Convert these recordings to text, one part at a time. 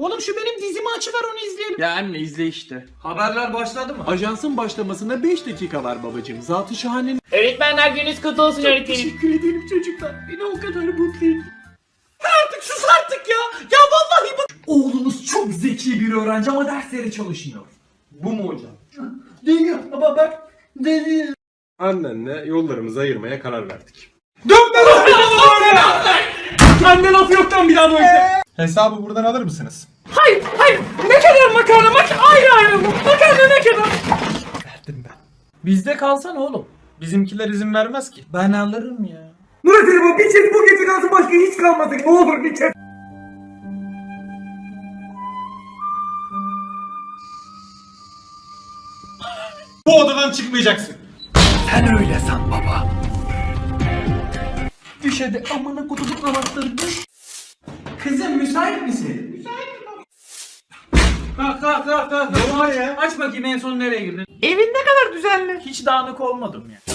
Oğlum şu benim dizimi açıver onu izleyelim. Ya anne izle işte. Haberler başladı mı? Ajansın başlamasına 5 dakika var babacığım. Zatı şahanenin. Öğretmenler gününüz kutlu olsun öğretmenim. Teşekkür ederim çocuklar. Beni o kadar mutlu. Artık sus artık ya. Ya vallahi bak. Oğlunuz çok zeki bir öğrenci ama dersleri çalışmıyor. Bu mu hocam? Değil baba bak. Değil. Annenle yollarımızı ayırmaya karar verdik. Anne laf yoktan bir daha böyle. Hesabı buradan alır mısınız? Hayır hayır. Ne kadar makarna mak ayrı ayrı mı? Makarna ne kadar? Verdim ben. Bizde kalsan oğlum. Bizimkiler izin vermez ki. Ben alırım ya. Murat bu bir çek bu gece kalsın başka hiç kalmadı. Ne olur bir çek. Bu odadan çıkmayacaksın. Düş hadi amına kutuduk anahtarı düş. Kızım müsait misin? Müsaitim Kalk kalk kalk kalk. Ne var ya? Aç bakayım en son nereye girdin? Evin ne kadar düzenli. Hiç dağınık olmadım ya.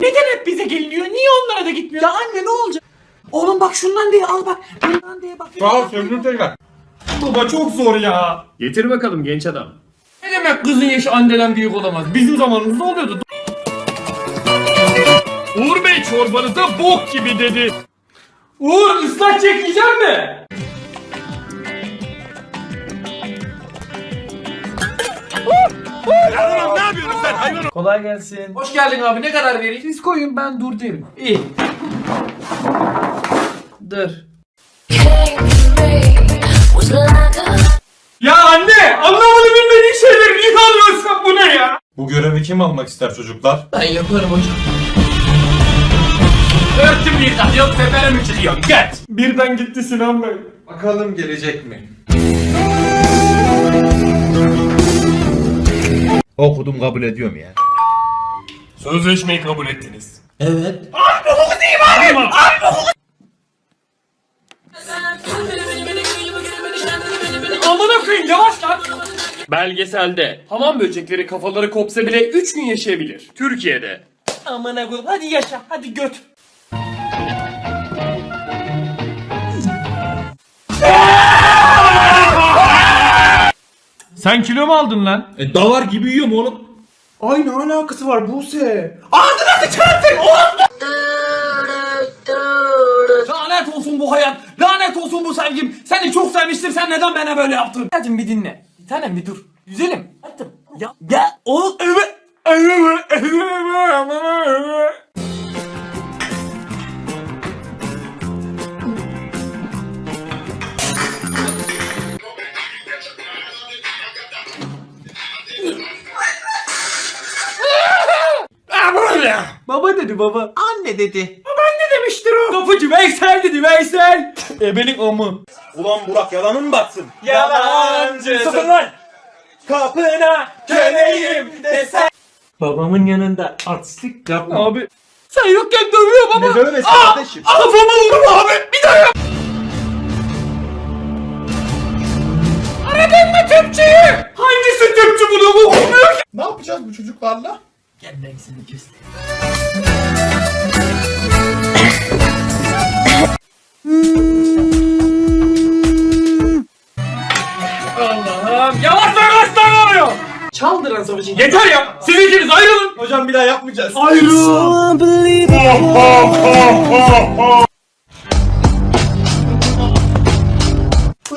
Neden hep bize geliniyor? Niye onlara da gitmiyor? Ya anne ne olacak? Oğlum bak şundan diye al bak. Bundan diye bak. Sağ ol söndür tekrar. Baba çok zor ya. Getir bakalım genç adam. Ne demek kızın yaşı anneden büyük olamaz? Bizim zamanımızda oluyordu. Uğur Bey çorbanıza bok gibi dedi. Uğur ıslak çekmeyecek mi? Kolay gelsin. Hoş geldin abi. Ne kadar vereyim? Siz koyun ben dur derim. İyi. Dur. Ya anne! Anlamadı bilmediğin şeyleri niye alıyorsun bu ne ya? Bu görevi kim almak ister çocuklar? Ben yaparım hocam. Örtüm yıkan yok tepene mi çıkıyorsun? Get! Birden gitti Sinan Bey. Bakalım gelecek mi? Okudum kabul ediyorum ya. Sözleşmeyi kabul ettiniz. Amına koyayım yavaş lan! Belgeselde hamam böcekleri kafaları kopsa bile 3 gün yaşayabilir. Türkiye'de. Amına koyayım hadi yaşa hadi göt. Sen kilo mu aldın lan? E davar gibi yiyorum oğlum. Ay ne alakası var Buse? Lanet olsun bu hayat. Lanet olsun bu sevgim. Seni çok sevmiştim. Sen neden bana böyle yaptın? Hadi bir dinle. Bir tanem bir dur. Güzelim. Hadi. Ya. Ya. O. Evet. Baba dedi baba. Anne dedi. Babaanne demiştir o. Kapıcı Veysel dedi Veysel. Ebenin amı. Ulan Burak yalanın mı batsın? Yalancı. Sakın lan! Kapına köleyim desen. Babamın yanında artistlik yapma. Abi. Sen yokken dövüyor baba. Ne dövmesi kardeşim? Kafama vurma abi. Bir daha yap. Aradın mı tüpçüyü? Hangisi tüpçü bunu bu? Ne yapacağız bu çocuklarla? Gel ben seni kestim. Allah'ım yavaş yavaş lan oluyor. Çaldıran savaşı. Yeter ya. Siz ikiniz ayrılın. Hocam bir daha yapmayacağız. Ayrılın.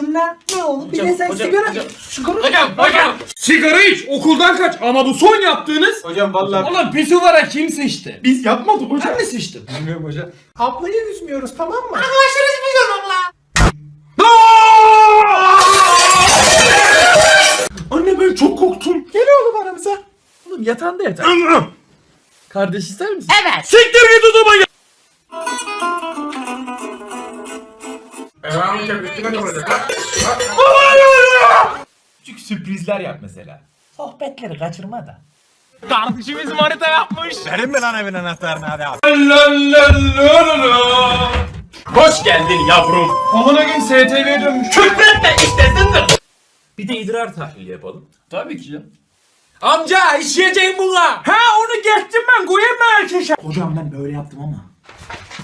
Bunlar ne oldu? Bir de sen sigara Sigara Hocam hocam Sigara iç okuldan kaç ama bu son yaptığınız Hocam vallahi Oğlum pisuvara kim sıçtı? biz yapmadık hocam. Ben mi sıçtım? Bilmiyorum hocam. Ablayı üzmüyoruz tamam mı? Anne ben çok korktum. Gel oğlum aramıza. Oğlum yatağında yatar. Kardeş ister misin? Evet. Siktir git odama gel. Küçük sürprizler yap mesela. Sohbetleri kaçırma da. Kardeşimiz manita yapmış. Verin mi lan evin anahtarını hadi abi. Hoş geldin yavrum. Amına gün STV'ye dönmüş. Küfretme istesindir. Bir de idrar tahlili yapalım. Tabii ki canım. Amca işleyeceğim bunlar. Ha onu geçtim ben koyayım mı erkeşe? Hocam ben böyle yaptım ama.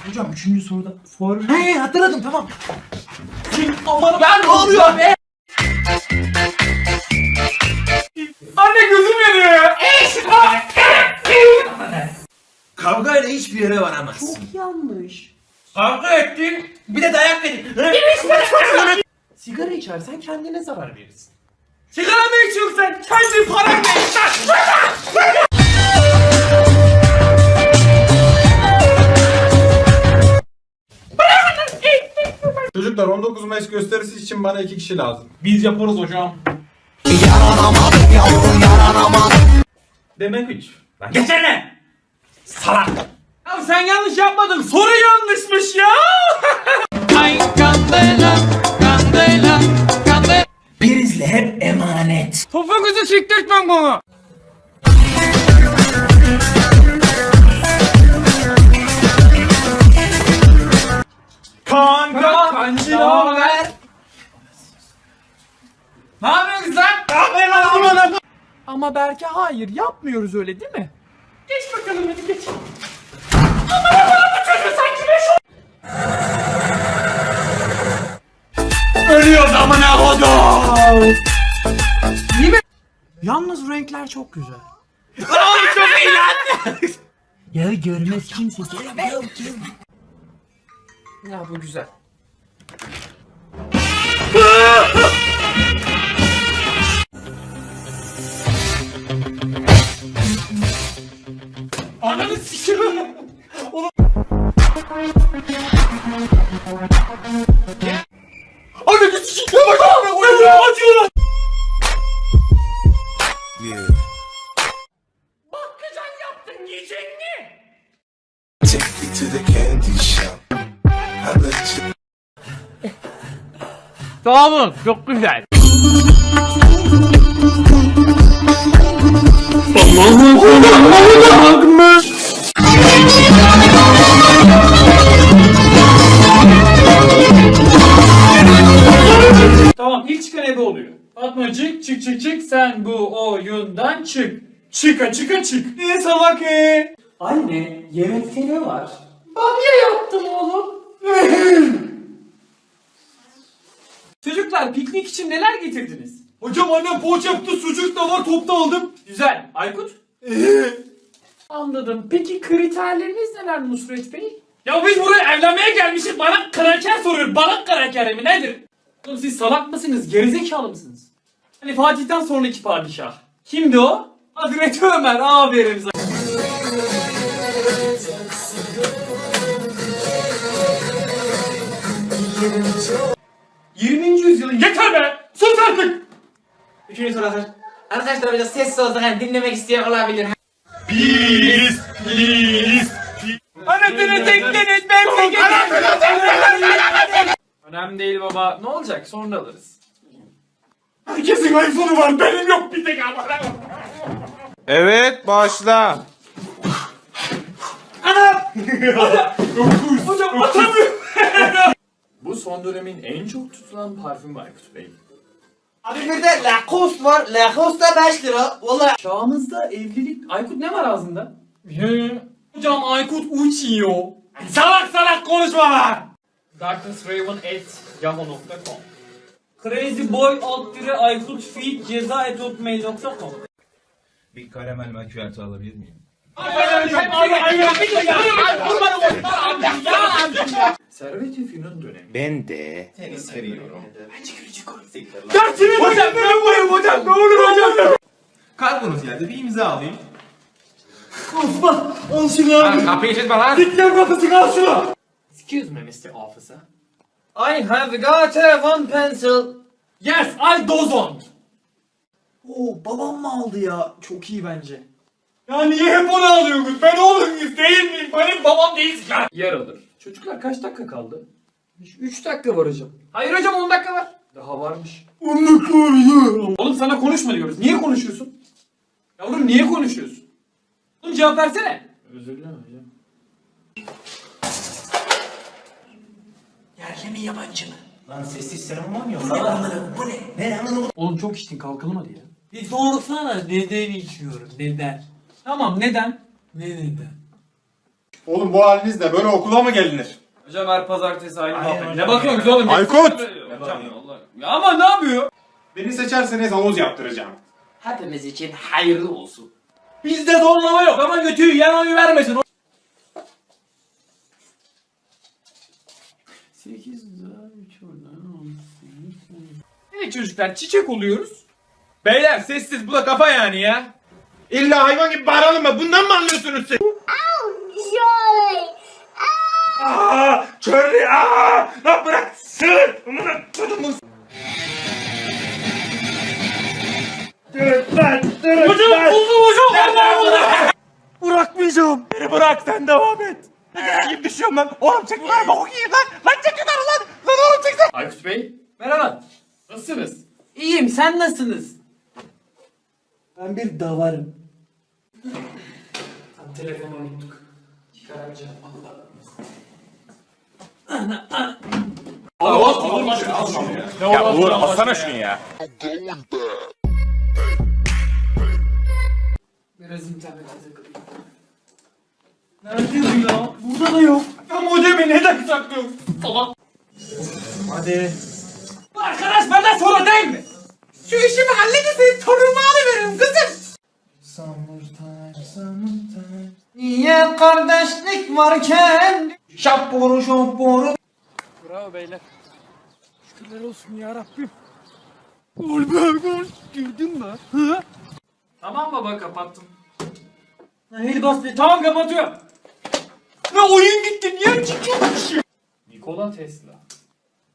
Hocam üçüncü soruda for... He hatırladım tamam. Aman ben ne oluyor be? Anne gözüm yanıyor ya. Kavgayla hiçbir yere varamazsın. Yanlış. Kavga ettin. Bir de dayak verin. Sigara içersen kendine zarar verirsin. Sigara mı içiyorsun sen? Kendi paranla iç Çocuklar 19 Mayıs gösterisi için bana iki kişi lazım. Biz yaparız hocam. Demek üç. Geçene. Salak. Ya sen yanlış yapmadın. Soru yanlışmış ya. Ay kandela, kandela, kandela. Prizle hep emanet. Topuğunuzu siktirtmem bana. Kanka, kancı ne haber? Ne yapıyorsun sen? Ne yapıyorsun lan? Ama Berke hayır yapmıyoruz öyle değil mi? Geç bakalım hadi geç. Ölüyor amına kodum. Değil mi? Yalnız renkler çok güzel. Ay çok iyi lan. ya görmez kimse. Ya bu güzel. Sağ olun. Çok güzel. Tamam ilk çıkan ebe oluyor. Fatmacık çık çık çık sen bu oyundan çık. Çıka çıka çık. Ne salak e? Anne yemekte ne var? Bamya yaptım oğlum. Çocuklar piknik için neler getirdiniz? Hocam annem poğaça yaptı sucuk da var topta aldım. Güzel. Aykut? Anladım. Peki kriterleriniz neler Nusret Bey? Ya biz buraya evlenmeye gelmişiz. Bana kraker soruyor. Bana kraker mi nedir? Oğlum siz salak mısınız? Gerizekalı mısınız? Hani Fatih'ten sonraki padişah. Kimdi o? Hazreti Ömer. Aferin sana. ...20. be! Sus artık! Üçüncü soru hazır. Arkadaşlar biraz sessiz hani dinlemek isteyen olabilir. Anasını tekleniz memleketim! Önemli değil baba. Ne olacak? Sonra alırız. Herkesin iPhone'u var. Benim yok bir tek ama. Evet başla. Hocam atamıyorum. Bu son dönemin en çok tutulan parfümü Aykut Bey. Abi bir de Lacoste var. Lacoste da 5 lira. Valla. Çağımızda evlilik... Aykut ne var ağzında? Hocam Aykut uçuyor. Salak salak konuşma lan! darknessraven.yahoo.com Crazyboy alt dire Aykut feed ceza et hotmail.com Bir karamel macchiato alabilir miyim? Servet Üfün'ün dönemi. Ben de seni seviyorum. Dersini hocam ben buyum hocam ne olur hocam. Kargonuz geldi bir imza alayım. Osman al şunu abi. Kapıyı çizme lan. Dikler kapısı al şunu. Excuse me Mr. Officer. I have got a one pencil. Yes I dozon. Oo babam mı aldı ya? Çok iyi bence. Ya niye hep onu alıyorsunuz? Ben oğlunuz değil miyim? Benim babam değilsin ya. Yer alır. Çocuklar kaç dakika kaldı? 3 dakika var hocam. Hayır hocam 10 dakika var. Daha varmış. 10 dakika var ya. Oğlum sana konuşma diyoruz. Niye konuşuyorsun? Yavrum niye konuşuyorsun? Oğlum cevap versene. Özür dilerim hocam. Oğlum çok içtin kalkalım hadi ya. Bir sorsana neden içiyorum neden? Tamam neden? Ne neden? Oğlum bu halinizle böyle okula mı gelinir? Hocam her pazartesi aynı muhabbet. Ne bakıyorsunuz oğlum? Aykut! Hocam Allah. Ya ama ne yapıyor? Beni seçerseniz havuz yaptıracağım. Hepimiz için hayırlı olsun. Bizde zorlama yok ama götüyü yiyen oyu vermesin. 8 daha 3 oradan Evet çocuklar çiçek oluyoruz. Beyler sessiz bu da kafa yani ya. İlla hayvan gibi bağıralım mı? Bundan mı anlıyorsunuz siz? Aa, Charlie, aa, lan bırak, sığır, amına kodumun. Lütfen, lütfen. Hocam buldum hocam. Allah Allah. Bırakmayacağım. Beni bırak sen devam et. Ne gibi düşüyorum lan. Oğlum çek yukarı bak okuyayım lan. Lan çek yukarı lan. Lan oğlum çek sen. Aykut Bey Merhaba. nasılsınız? İyiyim sen nasılsınız? Ben bir davarım. Telefonu unuttuk. Çıkaramayacağım Allah. Ya Uğur alsana şunu ya. Biraz internete takılayım. Nerede bu ya? Burada da yok. Ya modemi neden saklıyorsun? Hadi. Bu arkadaş benden sonra değil mi? Şu işimi halledin torunumu alıveririm kızım. Niye kardeşlik varken? Şapboru şapboru. Bravo beyler. Tamam baba kapattım. El bastı. Tamam kapatıyorum. Ne oyun gitti. Niye çıkıyormuş Nikola Tesla.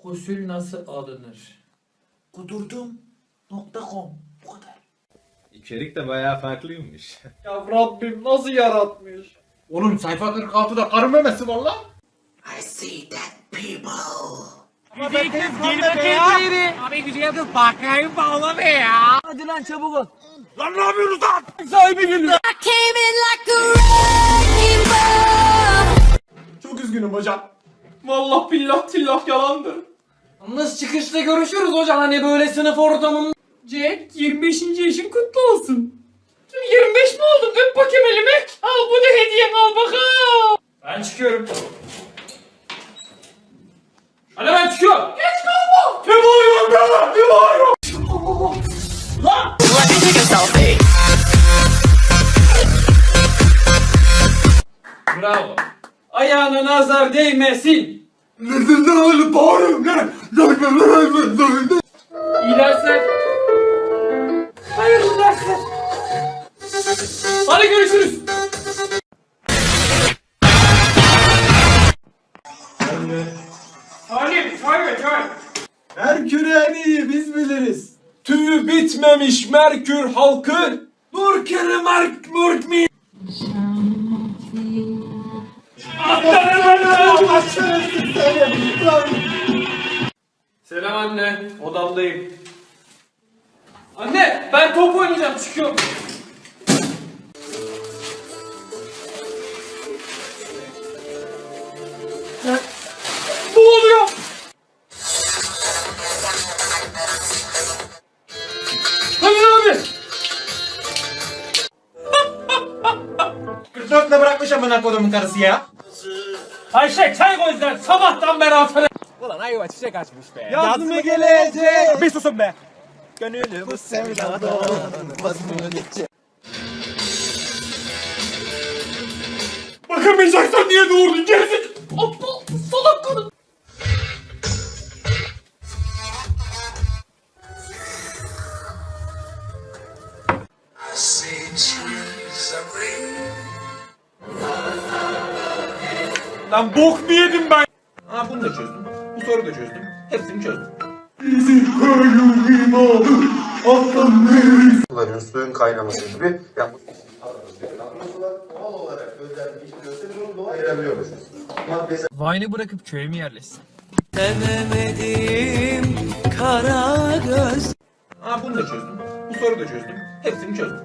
Gusül nasıl alınır? Kudurdum.com Bu kadar. İçerik de bayağı farklıymış. Ya Rabbim nasıl yaratmış? Oğlum sayfa 46'da karı memesi var lan. Hadi lan çabuk ol. I came in like a wrecking ball. Çok üzgünüm hocam. Vallahi billah tillah yalandır. Yalnız çıkışta görüşürüz hocam? Hani böyle sınıf ortamında Jack 25. yaşın kutlu olsun. 25 mi oldun? Öp bakayım elimi. Al bu da hediyen al bakalım. Ben çıkıyorum Hadi ben çıkıyorum Geç kalma. Ne bağırıyorsun be? Ne bağırıyorsun? Bravo Ayağına nazar değmesin İyi dersler. Hayırlı dersler Hadi görüşürüz. Salim, çay ver çay. Merkür en iyi biz biliriz. Tüyü bitmemiş Merkür halkı. Murkeri Mark Murk mi? Selam anne odamdayım oynayacağım çıkıyorum Ne oluyor? Hayır abi 44 ne bırakmış amına kodumun karısı ya? Ayşe çay koy sabahtan beri atana Yaz mı gelecek? Bir susun be. Gönlüm bu sevdada Bakamayacaksan niye doğurdun gerizek? Aptal, salak kadın. Lan bok mu yedim ben? Ha bunu da çözdüm. Bu soruyu da çözdüm. Hepsini çözdüm. Suların suyun kaynaması gibi yani bu Vine'ı bırakıp köye mi yerleşsin? Ha bunu da çözdüm. Bu soruyu da çözdüm. Hepsini çözdüm.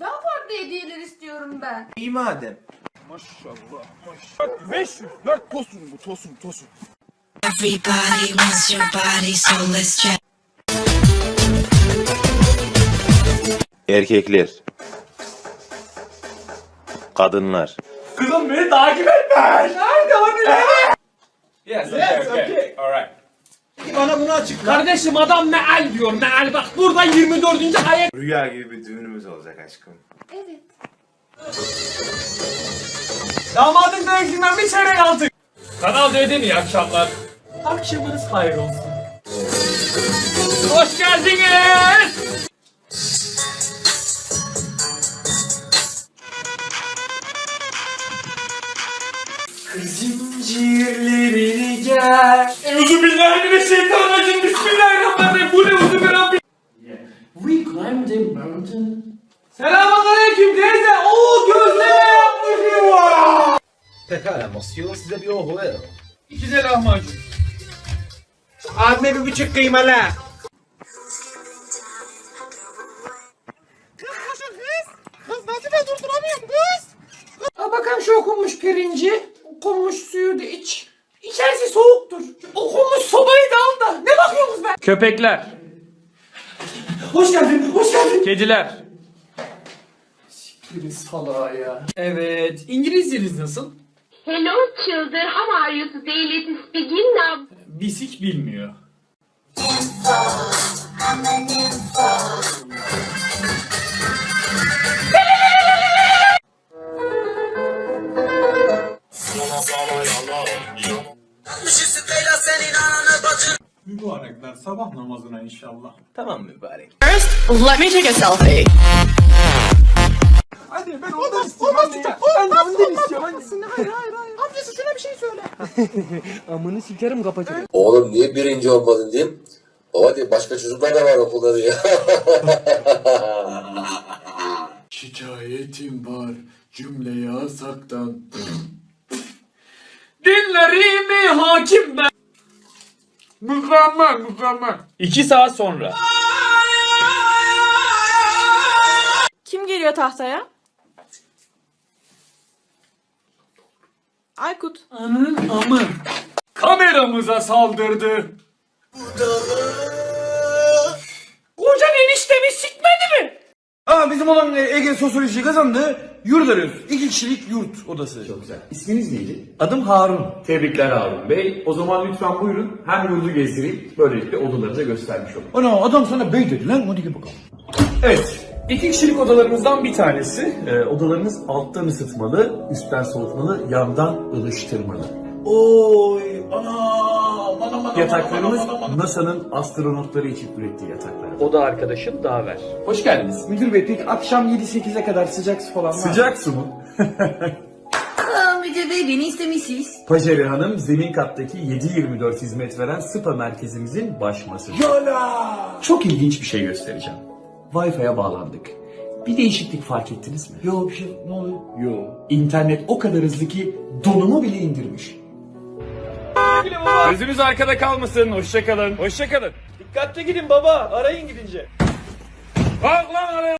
Daha farklı hediyeler istiyorum ben. İyi madem. Everybody wants your body, so let's check. erkekler Kadınlar. Kızım beni takip etme. Nerede hani? Yes, okay, okay. Alright. Bana bunu açıkla. Kardeşim adam meal diyor meal bak burada 24. ayet. Rüya gibi bir düğünümüz olacak aşkım. Damadın dövüşünden bir çeyrek aldık. Kanal D'de iyi akşamlar. Akşamınız hayır olsun. Hoş geldiniz. Zincirlerini gel. Euzubillahimineşşeytanirracim. Bismillahirrahmanirrahim. Bu ne uzun bir Rabbi. We climbed a mountain. Selamünaleyküm teyze. Oo var. Pekala monsieur size bir ohu ver. İki de lahmacun. Abime bir buçuk kıymalı. Al bakalım şu okunmuş pirinci. Okunmuş suyu da iç. İçerisi soğuktur. Okunmuş sobayı da al da. Ne bakıyorsunuz be? Köpekler. Hoş geldin, hoş geldin. Kediler. Siktirin salağa ya. Evet. İngilizceniz nasıl? Hello children, how are you today? Let's begin now. Bisik bilmiyor. Mübarekler sabah namazına inşallah. Tamam mübarek. Let me take a selfie. söyle. Oğlum niye birinci olmadın diyeyim. Baba diye başka çocuklar da var okulda diye. Şikayetim var cümle yasaktan. Dinlerimi hakim ben. Mükemmel mükemmel. İki saat sonra. Kim geliyor tahtaya? Aykut. Anın amı. Kameramıza saldırdı. Kocan eniştemi sikmedi mi? Aa bizim olan Ege Sosyoloji kazandı. Yurt arıyoruz. İki kişilik yurt odası. Çok güzel. İsminiz neydi? Adım Harun. Tebrikler Harun Bey. O zaman lütfen buyurun. Hem yurdu gezdireyim. Böylelikle odalarınıza göstermiş olun. Ana adam sana bey dedi lan. Hadi gel bakalım. Evet. İki kişilik odalarımızdan bir tanesi. Ee, odalarınız alttan ısıtmalı, üstten soğutmalı, yandan ılıştırmalı. Oy ana. Bana bana. Yataklarımız NASA'nın astronotları için ürettiği yataklar. O da arkadaşım Daver. Hoş geldiniz. Müdür bey peki akşam 7-8'e kadar sıcak su falan var mı? Sıcak su mu? Müdür Bey beni istemişsiniz. Pajeri Hanım zemin kattaki 7-24 hizmet veren SPA merkezimizin baş masajı. Çok ilginç bir şey göstereceğim. Wi-Fi'ye bağlandık. Bir değişiklik fark ettiniz mi? Yok bir şey ne oluyor? Yo. İnternet o kadar hızlı ki donumu bile indirmiş. Gözünüz arkada kalmasın. Hoşçakalın. Hoşçakalın. Dikkatli gidin baba arayın gidince. Bak lan araya.